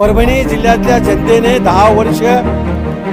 परभणी जिल्ह्यातल्या जनतेने दहा वर्ष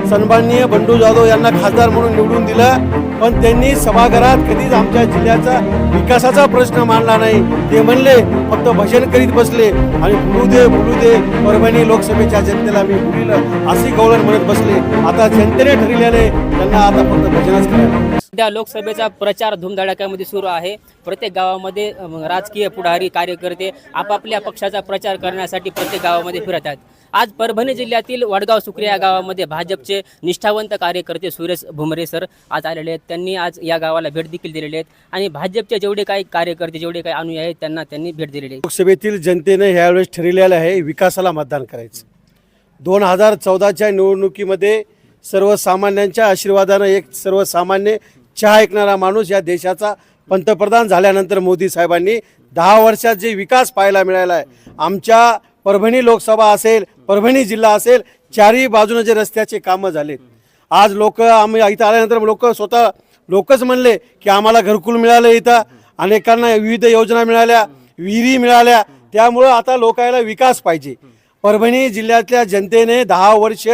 सन्माननीय बंडू जाधव यांना खासदार म्हणून निवडून दिलं पण त्यांनी सभागृहात कधीच आमच्या जिल्ह्याचा विकासाचा प्रश्न मांडला नाही. ते म्हणले फक्त भजन करीत बसले आणि बोलू दे बोलू दे परभणी लोकसभेच्या जनतेला मी बोलिलं अशी गवळण म्हणत बसले. आता जनतेने ठरविल्याने त्यांना आता फक्त भजनच करायला सध्या लोकसभेचा प्रचार धुमधडाक्यामध्ये सुरू आहे. प्रत्येक गावामध्ये राजकीय पुढारी कार्यकर्ते आपापल्या पक्षाचा प्रचार करण्यासाठी प्रत्येक गावामध्ये फिरत आहेत. आज परभणी जिल्ह्यातील वडगाव सुक्री या गावामध्ये भाजपचे निष्ठावंत कार्यकर्ते सुरेश भुमरे सर आज आलेले आहेत. त्यांनी आज या गावाला भेट देखील दिलेली आहेत आणि भाजपचे जेवढे काही कार्यकर्ते जेवढे काही अनुयायी आहेत त्यांना त्यांनी भेट दिलेली आहे लोकसभेतील जनतेने ह्यावेळेस ठरलेलं आहे विकासाला मतदान करायचं. दोन हजार चौदाच्या निवडणुकीमध्ये सर्वसामान्यांच्या आशीर्वादानं एक सर्वसामान्य चहा ऐकणारा माणूस या देशाचा पंतप्रधान झाल्यानंतर मोदी साहेबांनी दहा वर्षात जे विकास पाहायला मिळाला आहे आमच्या परभणी लोकसभा असेल परभणी जिल्हा असेल चारही बाजूनं जे रस्त्याचे कामं झालेत. आज लोक आम्ही इथं आल्यानंतर लोक स्वतः लोकच म्हणले की आम्हाला घरकुल मिळालं इथं अनेकांना विविध योजना मिळाल्या विहिरी मिळाल्या त्यामुळं आता लोकायला विकास पाहिजे. परभणी जिल्ह्यातल्या जनतेने दहा वर्ष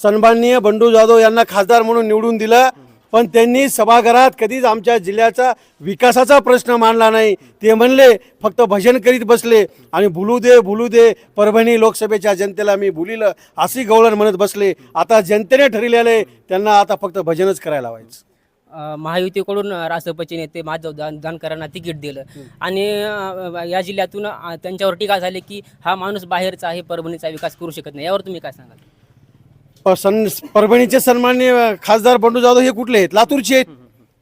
सन्माननीय बंडू जाधव यांना खासदार म्हणून निवडून दिलं पण त्यांनी सभागृहात कधीच आमच्या जिल्ह्याचा विकासाचा प्रश्न मांडला नाही. ते म्हणले फक्त भजन करीत बसले आणि भुलू दे भुलू दे परभणी लोकसभेच्या जनतेला मी भुलीलं अशी गवळण म्हणत बसले. आता जनतेने ठरलेलं आहे त्यांना आता फक्त भजनच करायला व्हायचं महायुतीकडून राष्ट्रपती नेते माधव दान दानकरांना तिकीट दिलं. आणि या जिल्ह्यातून त्यांच्यावर टीका झाली की हा माणूस बाहेरचा आहे परभणीचा विकास करू शकत नाही. यावर तुम्ही काय सांगाल? प- सन परभणीचे सन्मान्य खासदार बंडू जाधव हे कुठले आहेत? लातूरचे आहेत.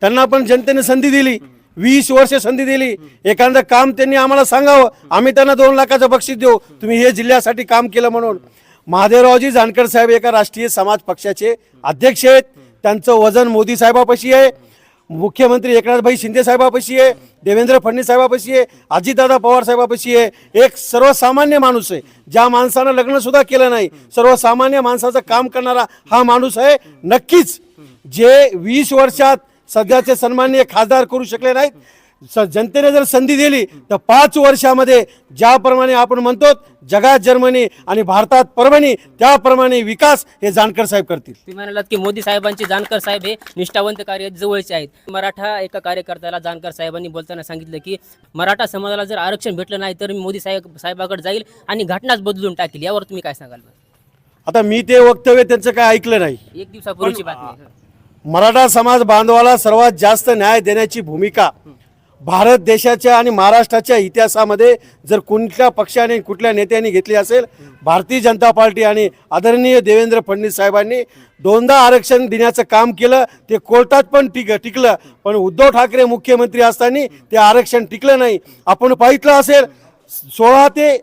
त्यांना पण जनतेने संधी दिली. वीस वर्ष संधी दिली. एखादं काम त्यांनी आम्हाला सांगावं. आम्ही त्यांना दोन लाखाचं बक्षीस देऊ. तुम्ही हे जिल्ह्यासाठी काम केलं म्हणून. महादेवरावजी जानकर साहेब एका राष्ट्रीय समाज पक्षाचे अध्यक्ष आहेत. त्यांचं वजन मोदी साहेबापाशी आहे. मुख्यमंत्री एकनाथभाई शिंदे साहेबापाशी आहे देवेंद्र फडणवीस साहेबापाशी आहे अजितदादा पवार साहेबापाशी आहे. एक सर्वसामान्य माणूस आहे. ज्या माणसानं लग्नसुद्धा केलं नाही सर्वसामान्य माणसाचं काम करणारा हा माणूस आहे. नक्कीच जे वीस वर्षात सध्याचे सन्माननीय खासदार करू शकले नाहीत स जनतेने जर संधी दिली तर पाच वर्षामध्ये ज्याप्रमाणे आपण म्हणतो जगात जर्मनी आणि भारतात परभणी त्याप्रमाणे विकास हे जानकर साहेब करतील. तुम्ही म्हणालात की मोदी साहेबांचे जानकर साहेब हे निष्ठावंत कार्य जवळचे आहेत. मराठा एका कार्यकर्त्याला जानकर साहेबांनी बोलताना सांगितलं की मराठा समाजाला जर आरक्षण भेटलं नाही तर मी मोदी साहेब साहेबाकडे जाईल आणि घटनाच बदलून टाकील. यावर तुम्ही काय सांगाल? आता मी ते वक्तव्य त्यांचं काय ऐकलं नाही. एक दिवसापूर्वीची बातमी. मराठा समाज बांधवाला सर्वात जास्त न्याय देण्याची भूमिका भारत देशाच्या आणि महाराष्ट्राच्या इतिहासामध्ये जर कुठल्या पक्षाने कुठल्या नेत्यांनी घेतली असेल भारतीय जनता पार्टी आणि आदरणीय देवेंद्र फडणवीस साहेबांनी दोनदा आरक्षण देण्याचं काम केलं ते कोर्टात पण टिक टिकलं. पण उद्धव ठाकरे मुख्यमंत्री असताना ते आरक्षण टिकलं नाही. आपण पाहितलं असेल सोळा ते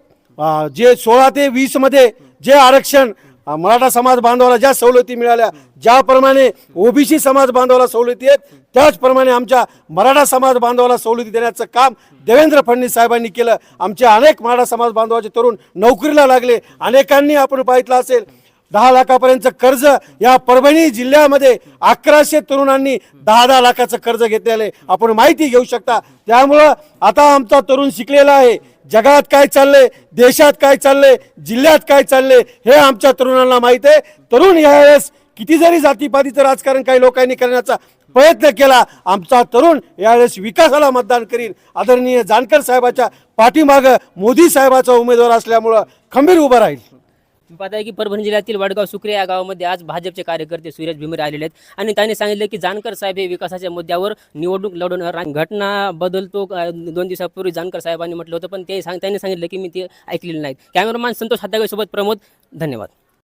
जे सोळा ते वीसमध्ये जे आरक्षण मराठा समाज बांधवाला ज्या सवलती मिळाल्या ज्याप्रमाणे ओबीसी समाज बांधवाला सवलती आहेत त्याचप्रमाणे आमच्या मराठा समाज बांधवाला सवलती देण्याचं काम देवेंद्र फडणवीस साहेबांनी केलं. आमचे अनेक मराठा समाज बांधवाचे तरुण नोकरीला लागले. अनेकांनी आपण पाहितलं असेल दहा लाखापर्यंतचं कर्ज या परभणी जिल्ह्यामध्ये अकराशे तरुणांनी दहा दहा लाखाचं कर्ज घेतलेलं आहे. आपण माहिती घेऊ शकता. त्यामुळं आता आमचा तरुण शिकलेला आहे. जगात काय चाललंय देशात काय चाललंय जिल्ह्यात काय चाललंय हे आमच्या तरुणांना माहीत आहे. तरुण यावेळेस किती जरी जातीपातीचं राजकारण काही लोकांनी करण्याचा प्रयत्न केला आमचा तरुण यावेळेस विकासाला मतदान करील आदरणीय जानकर साहेबाच्या पाठीमागं मोदी साहेबाचा उमेदवार असल्यामुळं खंबीर उभं राहील. पाहता की परभणी जिल्ह्यातील वडगाव सुक्रे या गावामध्ये आज भाजपचे कार्यकर्ते सुरेश भिमरे आलेले आहेत. आणि त्यांनी सांगितले की जानकर साहेब हे विकासाच्या मुद्द्यावर निवडणूक लढवणार आणि घटना बदलतो दोन दिवसापूर्वी जानकर साहेबांनी म्हटलं होतं पण ते सांग त्यांनी सांगितलं की मी ते ऐकलेलं नाही कॅमेरामॅन संतोष हातागाईसोबत प्रमोद धन्यवाद.